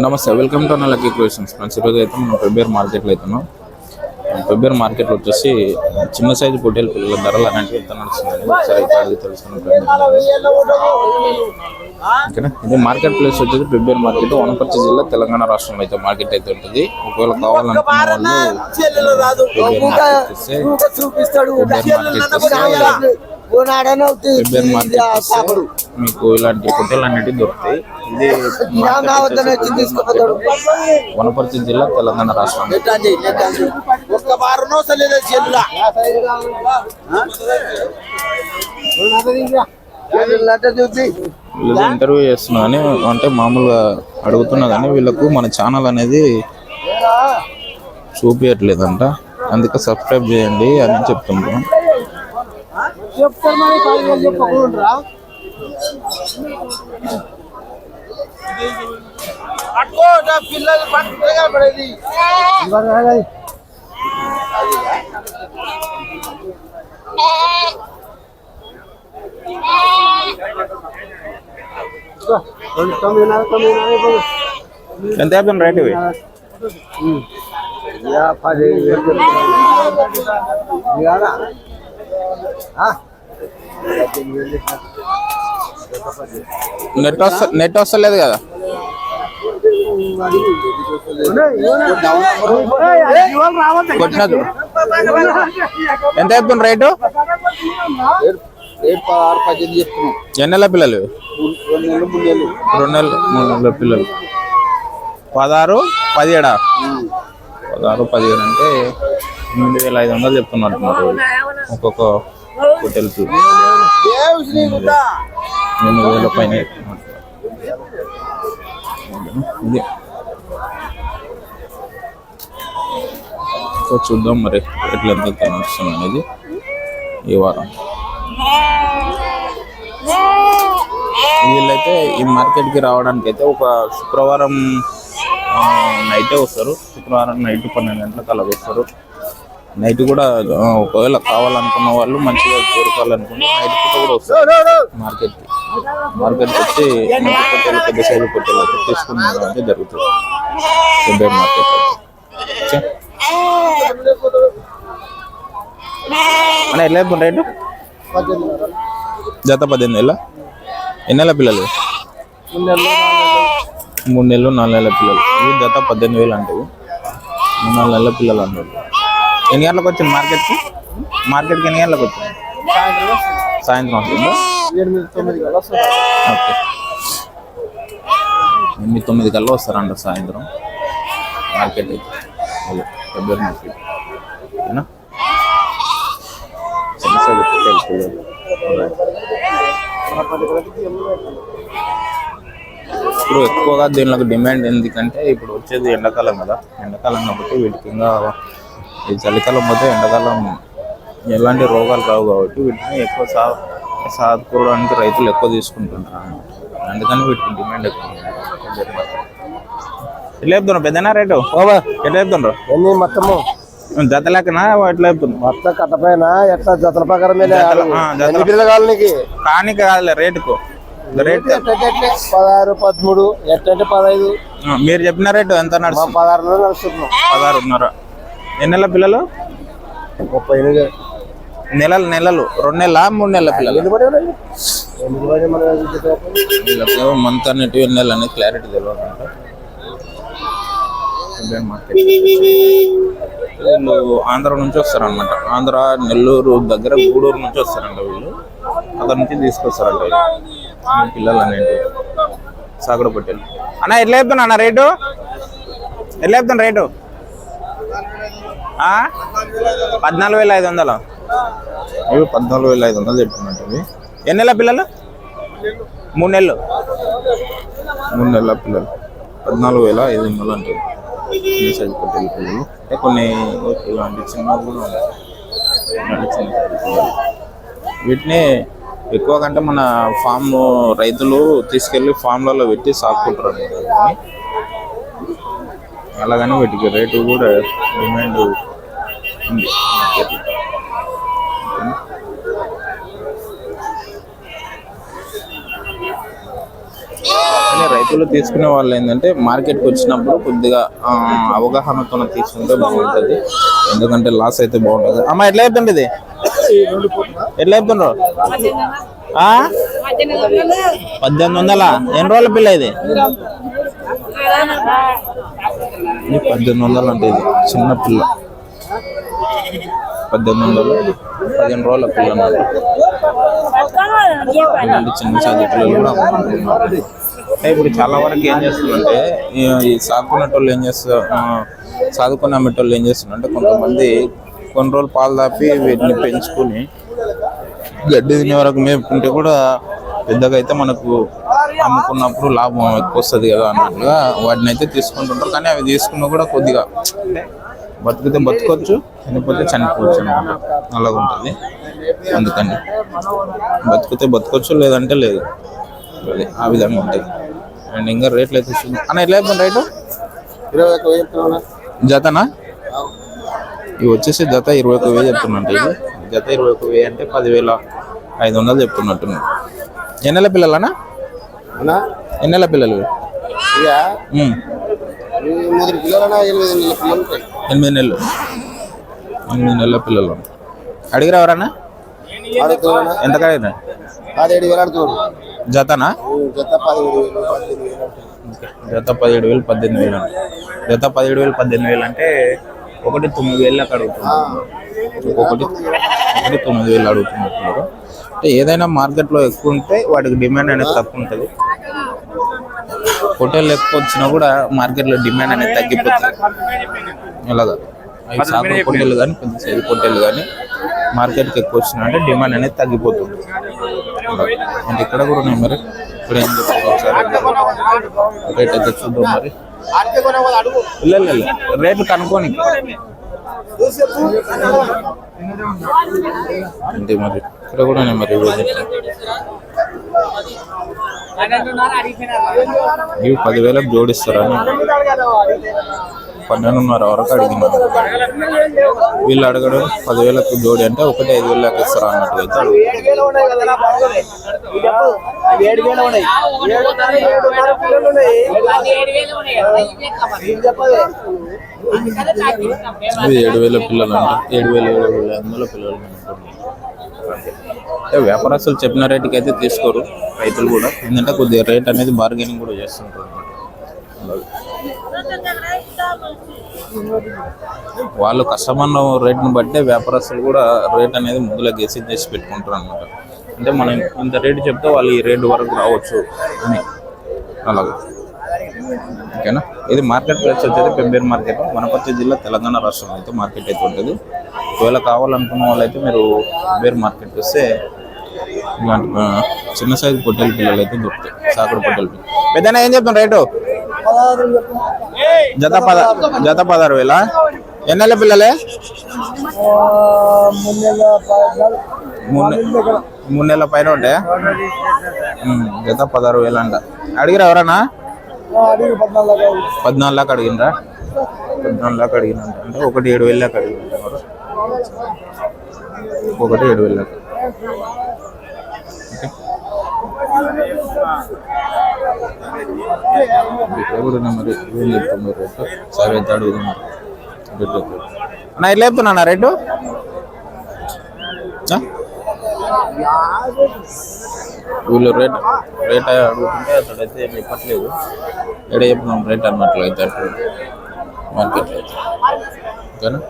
నమస్తే welcome to lucky creations friends ఈరోజు అయితే మనం ఫెబ్రవరి మార్కెట్లో అవుతున్నాం ఫెబ్రవరి మార్కెట్లో వచ్చేసి చిన్న సైజు పొట్టేలు పిల్లల ధరలు అనేవి ఎంత నడుస్తుందండి ఒకసారి అయితే అది తెలుసుకున్న ఓకేనా? ఇది మార్కెట్ ప్లేస్ వచ్చేసి ఫెబ్రవరి మార్కెట్ వనపర్తి జిల్లా తెలంగాణ రాష్ట్రంలో అయితే మార్కెట్ అయితే ఉంటుంది. ఒకవేళ కావాలనుకున్న వాళ్ళు మార్కెట్ మీకు ఇలాంటి పొట్టేలు అనేవి దొరుకుతాయి. ఇది వనపర్తి జిల్లా తెలంగాణ రాష్ట్రం. ఒక్క వారం వీళ్ళది ఇంటర్వ్యూ చేస్తున్నా కానీ అంటే మామూలుగా అడుగుతున్నా కానీ వీళ్ళకు మన ఛానల్ అనేది చూపించట్లేదంట అందుకే సబ్స్క్రైబ్ చేయండి అని చెప్తున్నాం చెప్తారు మరి పదివేలు చెప్పకుండా పట్టుకో నా పిల్లలు పట్టుకుంటే కనపడేది తొమ్మిదిన్నర తొమ్మిదిన్నర ఎంత అయిపోయింది రైట్ ఇవి పది వేలు నెట్ వస్త నెట్ వస్తలేదు కదా? కొట్టినా చూడు ఎంత రైటు? చెప్తున్నాం ఎన్ని నెలల పిల్లలు? రెండు నెలలు మూడు నెలలు రెండు నెలలు మూడు నెలల పిల్లలు. పదహారు పదిహేడా? పదహారు పదిహేడు అంటే ఎనిమిది వేల ఐదు వందలు చెప్తున్నట్టున్నారు ఒక్కొక్క హోటల్కి ఎనిమిది వేల పైన ఇది సో చూద్దాం మరి ఎట్లా ఎంత అనేది ఈ వారం. వీళ్ళైతే ఈ మార్కెట్కి రావడానికి అయితే ఒక శుక్రవారం నైటే వస్తారు. శుక్రవారం నైట్ పన్నెండు గంటలకు అలా వస్తారు. నైట్ కూడా ఒకవేళ కావాలనుకున్న వాళ్ళు మంచిగా కోరుకోవాలనుకుంటే నైట్ పూట కూడా వస్తారు మార్కెట్ మార్కెట్కి వచ్చి మంచి పెద్ద సైజు పొట్టేలు అయితే తీసుకుని జరుగుతుంది. పెద్ద మార్కెట్ అన్న ఎట్లా రేటు జత పద్దెనిమిది వేల ఎన్ని నెలల పిల్లలు? మూడు నెలలు నాలుగు నెలల పిల్లలు. ఇవి జత పద్దెనిమిది వేలు అంటే మూడు నాలుగు నెలల పిల్లలు అంటారు ఎన్ని గంటలకు వచ్చింది మార్కెట్కి? మార్కెట్కి ఎన్ని గంటలకు వచ్చింది? సాయంత్రం వస్తుందా? ఎనిమిది తొమ్మిది ఓకే. ఎనిమిది తొమ్మిది కల్లా వస్తారంట సాయంత్రం. మార్కెట్ అయితే. February market. ఓకేనా చిన్న సైజు ఇప్పుడు ఎక్కువగా దీనికి డిమాండ్ ఎందుకంటే ఇప్పుడు వచ్చేది ఎండాకాలం కదా. ఎండాకాలం కాబట్టి వీటికి ఇంకా ఈ చలికాలం పోతే ఎండాకాలం ఎలాంటి రోగాలు రావు కాబట్టి వీటిని ఎక్కువ సా సాదుకోవడానికి రైతులు ఎక్కువ తీసుకుంటున్నారు. అందుకని వీటికి డిమాండ్ ఎక్కువ. ఎట్లా చెప్తున్నారు పెద్దనా రేటు? ఎట్లా చెప్తున్నారు ఎన్ని మొత్తము? జత లెక్కనా? ఎట్లా చెప్తున్నారు మొత్తం కట్టపైన ఎట్లా? జతల ప్రకారం కానీ కాదులే రేటుకు. రేట్ పదహారు పదమూడు ఎట్టంటే పదహైదు? మీరు చెప్పిన రేటు ఎంత నడుస్తుంది? పదహారులో నడుస్తున్నాం. పదహారున్నర. ఎన్ని నెలల పిల్లలు? ముప్పై ఎనిమిది. నెలలు నెలలు. రెండు నెలల మూడు నెలల పిల్లలు? మంత్ అన్నట్టు ఎన్ని నెలలు అనేది క్లారిటీ తెలియదు వీళ్ళు ఆంధ్ర నుంచి వస్తారనమాట ఆంధ్ర నెల్లూరు దగ్గర గూడూరు నుంచి వస్తారంట వీళ్ళు. అక్కడ నుంచి తీసుకొస్తారంట వీళ్ళు. ఈ పిల్లలు అనేవి సాగడ పొట్టేలు. అన్న ఎట్లా చెప్తున్నా అన్న రేటు? ఎట్లా చెప్తాను రేటు? పద్నాలుగు వేల ఐదు వందలు? ఇవి పద్నాలుగు వేల ఐదు వందలు చెప్తున్నట్టు ఇవి ఎన్ని నెలల పిల్లలు? మూడు నెలలు. మూడు నెలల పిల్లలు. పద్నాలుగు వేల ఐదు వందలు అంటే చిన్న సైజు పిల్లలు. అంటే కొన్ని ఇలాంటి చిన్నవి కూడా ఉన్నాయి చిన్న. వీటిని ఎక్కువ కంటే మన ఫామ్ రైతులు తీసుకెళ్ళి ఫామ్లలో పెట్టి వీటిని. అలాగని వీటికి రేటు కూడా డిమాండ్ ఉంది కానీ రైతులు తీసుకునే వాళ్ళు ఏంటంటే మార్కెట్కి వచ్చినప్పుడు కొద్దిగా అవగాహనతో తీసుకుంటే బాగుంటుంది. ఎందుకంటే లాస్ అయితే బాగుంటుంది అమ్మ ఎట్లా చెప్తుండే ఇది? ఎట్లా చెప్తుండ్రు పద్దెనిమిది వందల? ఎన్ని రోజుల పిల్ల ఇది? ఇది పద్దెనిమిది వందలు అంటే ఇది చిన్న పిల్ల. పద్దెనిమిది వందలు పదిహేను రోజుల పిల్లలు ఇలాంటి చిన్న చదువు పిల్లలు కూడా అమ్ముకుంటున్నారు. అంటే ఇప్పుడు చాలా వరకు ఏం చేస్తున్నారంటే ఈ- సాకునేటోళ్ళు ఏం చేస్తారు ఆ, అమ్మేటోళ్ళు ఏం చేస్తున్నారంటే కొంతమంది కొన్ని రోజులు పాలు దాపి వీటిని పెంచుకుని గడ్డి తినే వరకు మేపుకుంటే కూడా పెద్దగా అయితే మనకు అమ్ముకున్నప్పుడు లాభం ఎక్కువ వస్తుంది కదా అన్నట్టుగా వాటిని అయితే తీసుకుంటుంటారు. కానీ అవి తీసుకున్నా కూడా కొద్దిగా బతికితే బతకొచ్చు చనిపోతే చనిపోవచ్చు అనమాట అలాగ ఉంటుంది అందుకని బతికితే బతకొచ్చు లేదంటే లేదు. అది ఆ విధంగా ఉంటుంది. అండ్ ఇంకా రేట్లు అయితే. అన్న ఎట్లా చెప్తాను రేటు? వెయ్యి జతనా? ఇవి వచ్చేసి జత ఇరవై ఒక వేలు చెప్తున్నట్టు ఇది. జత ఇరవై ఒక వెయ్యి అంటే పదివేల ఐదు వందలు చెప్తున్నట్టున్నాయి. ఎన్ని నెలల పిల్లలనా అన్నా ఎన్ని నెలల పిల్లలు ఎనిమిది నెలల పిల్లలు ఎనిమిది నెలలు. ఎనిమిది నెలల పిల్లలు. అడిగిరా ఎవరన్నా? ఎంత పదిహేడు వేలు జతనా? జత పదిహేడు వేలు పద్దెనిమిది వేలు జత పదిహేడు వేలు పద్దెనిమిది వేలు అంటే జత పదిహేడు వేలు పద్దెనిమిది వేలు అంటే ఒకటి తొమ్మిది వేలు అక్కడ అడుగుతున్నారు ఒకటి ఒకటి తొమ్మిది వేలు అడుగుతున్నట్టున్నారు అంటే ఏదైనా మార్కెట్లో ఎక్కువ ఉంటే వాటికి డిమాండ్ అనేది తక్కువ ఉంటుంది. హోటల్ ఎక్కువ వచ్చినా కూడా మార్కెట్లో డిమాండ్ అనేది తగ్గిపోతుంది. ఇలాగా అవి కానీ కొంచెం సైడ్ హోటల్ కానీ మార్కెట్కి ఎక్కువ వచ్చినా అంటే డిమాండ్ అనేది తగ్గిపోతుంది. అంటే ఇక్కడ కూడా ఉన్నాయి మరి. ఇప్పుడు ఏం రేట్ అయితే చూద్దాం మరి. రేట్లు కనుక్కోని. అంటే మరి ఇక్కడ కూడా మరి ఇవి పదివేలకు జోడిస్తారని పన్నెండున్నర వరకు అడిగినారు వీళ్ళు అడగడం పదివేలకు జోడి అంటే ఒకటి ఐదు వేలకు ఇస్తారా అన్నట్టు అయితే. ఏడు వేలు పిల్లలు ఉన్నాయి ఇది ఏడు వేల పిల్లలు అంటే ఏడు వేల ఏడు వేల వందల పిల్లలు. వ్యాపారస్తులు చెప్పిన రేటుకి అయితే తీసుకోరు రైతులు కూడా. ఎందుకంటే కొద్దిగా రేట్ అనేది బార్గెనింగ్ కూడా చేస్తుంటారు వాళ్ళు కస్టమర్ రేట్ని బట్టే వ్యాపారస్తులు కూడా రేట్ అనేది ముందులో గెసి చేసి పెట్టుకుంటారు అనమాట అంటే మనం ఇంత రేటు చెప్తే వాళ్ళు ఈ రేటు వరకు రావచ్చు అని. అలాగే. ఓకేనా? ఇది మార్కెట్ ప్లేస్ వచ్చేది పెంబేరు మార్కెట్. వనపర్తి జిల్లా తెలంగాణ రాష్ట్రంలో అయితే మార్కెట్ అయితే ఉంటుంది. ఒకవేళ కావాలనుకున్న వాళ్ళైతే మీరు పెంబేరు మార్కెట్ వస్తే ఇలాంటి చిన్న సైజు పొట్టెల పిల్లలు అయితే దొరుకుతాయి. సాకుడు పొట్టెల పిల్లలు. పెద్దనా ఏం చెప్తాను రేటు? జత పద జత పదహారు వేల? ఎన్ని పిల్లలే? మూడు నెలల పైన ఉంటాయా జత పదహారు వేలు అంట. అడిగిరా ఎవరన్నా? పద్నాలుగు లాక్ అడిగినరా పద్నాలుగు లాక్ అడిగినంట అంటే ఒకటి ఏడు వేలు లాక్ అడిగినారు ఒకటి ఏడు వేలు లాక్. ఇక్కడ మరి ఏం చెప్తున్నారు రేటు? సరే అయితే అడుగుతున్నారు రేటు చెప్పు. అన్న ఎట్లా చెప్తున్నా రేటు వీళ్ళు రేట్ రేట్ అడుగుతుంటే అతడైతే ఏమి చెప్పట్లేదు ఎక్కడ చెప్తున్నాం రేట్ అన్నట్లయితే అటు మార్కెట్లో అయితే ఓకేనా?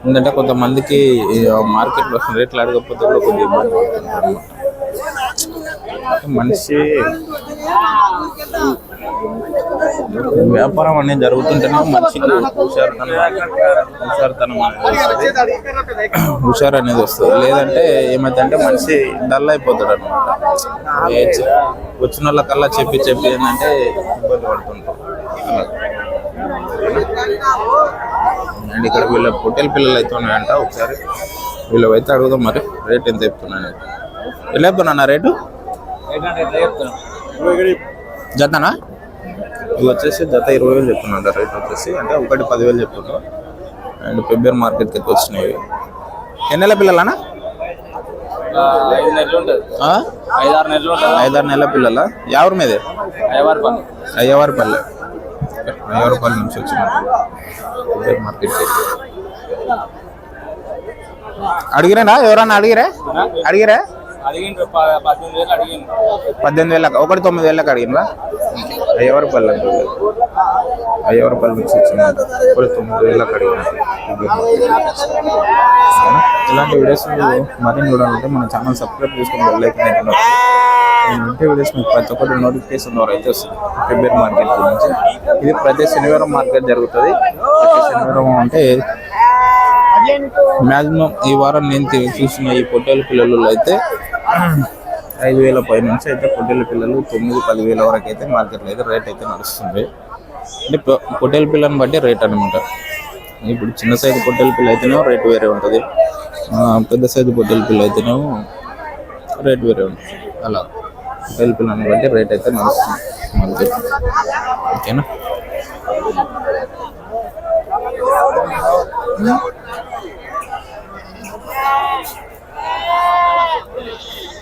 ఎందుకంటే కొంతమందికి మార్కెట్లో మార్కెట్లో రేట్లు అడగకపోతే కూడా కొద్దిగా ఇబ్బంది పడుతుంది అనమాట మనిషి వ్యాపారం అనేది జరుగుతుంటేనే మనిషికి హుషారుతనం హుషారుతనం అనేది హుషారు అనేది వస్తుంది. లేదంటే ఏమైందంటే మనిషి డల్ అయిపోతాడు అనమాట వచ్చిన వాళ్ళకల్లా చెప్పి చెప్పి ఏంటంటే ఇబ్బంది పడుతుంటాం. అండ్ ఇక్కడ వీళ్ళ పొట్టెల పిల్లలు అయితే ఉన్నాయంట. ఒకసారి వీళ్ళవైతే అడుగుదాం మరి. రేట్ ఎంత చెప్తున్నాను ఎలా చెప్తున్నా రేటు? జతనా? ఇవి వచ్చేసి జత ఇరవై వేలు చెప్తున్నా రేట్ వచ్చేసి. అంటే ఒకటి పదివేలు చెప్తున్నారు అండ్ ఫిబ్రవరి మార్కెట్కి అయితే వచ్చినాయి. ఎన్ని నెలల పిల్లలనా? ఐదు నెలలు ఉంటుంది. ఆ? ఐదు ఆరు నెలలు ఉంటుంది. ఐదారు నెలల పిల్లల? ఎవరి మీదే? ఐవారు పని అయ్యవారిపల్లె. అయ్యవారిపల్లి నుంచి వచ్చిన మార్కెట్ అడిగిరా ఎవరన్నా అడిగిరా? అడిగిరా? అడిగిండ్రు పద్దెనిమిది వేలు అడిగిండ్రు. పద్దెనిమిది వేలకు ఒకటి తొమ్మిది వేలకు అడిగిందా అడిగినరా అయ్యవారిపల్లి అంటే అయ్యవారిపల్లి నుంచి వచ్చిన ఒకటి తొమ్మిది వేలకు అడిగిన ఇలాంటి వీడియోస్ మరిన్ని చూడాలంటే మన ఛానల్ సబ్స్క్రైబ్ చేసుకుని బెల్ ఐకాన్ వీడియోస్ మీకు ప్రతి ఒక్కటి నోటిఫికేషన్ ద్వారా అయితే వస్తుంది. ఫిబ్రవరి మార్కెట్ గురించి. ఇది ప్రతి శనివారం మార్కెట్ జరుగుతుంది. ప్రతి శనివారం అంటే మ్యాక్సిమం ఈ వారం నేను చూసిన ఈ పొట్టేల పిల్లలు అయితే ఐదు వేల పై నుంచి అయితే పొట్టేల పిల్లలు తొమ్మిది పదివేల వరకు అయితే మార్కెట్లో అయితే రేట్ అయితే నడుస్తుంది. అంటే పొట్టేల పిల్లని బట్టి రేట్ అనమాట ఇప్పుడు చిన్న సైజు పొట్టేల పిల్ల అయితేనే రేట్ వేరే ఉంటుంది. పెద్ద సైజు పొట్టేల పిల్ల అయితేనే రేట్ వేరే ఉంటుంది. అలా పొట్టేల పిల్లని బట్టి రేట్ అయితే నడుస్తుంది మార్కెట్. ఓకేనా? Oh,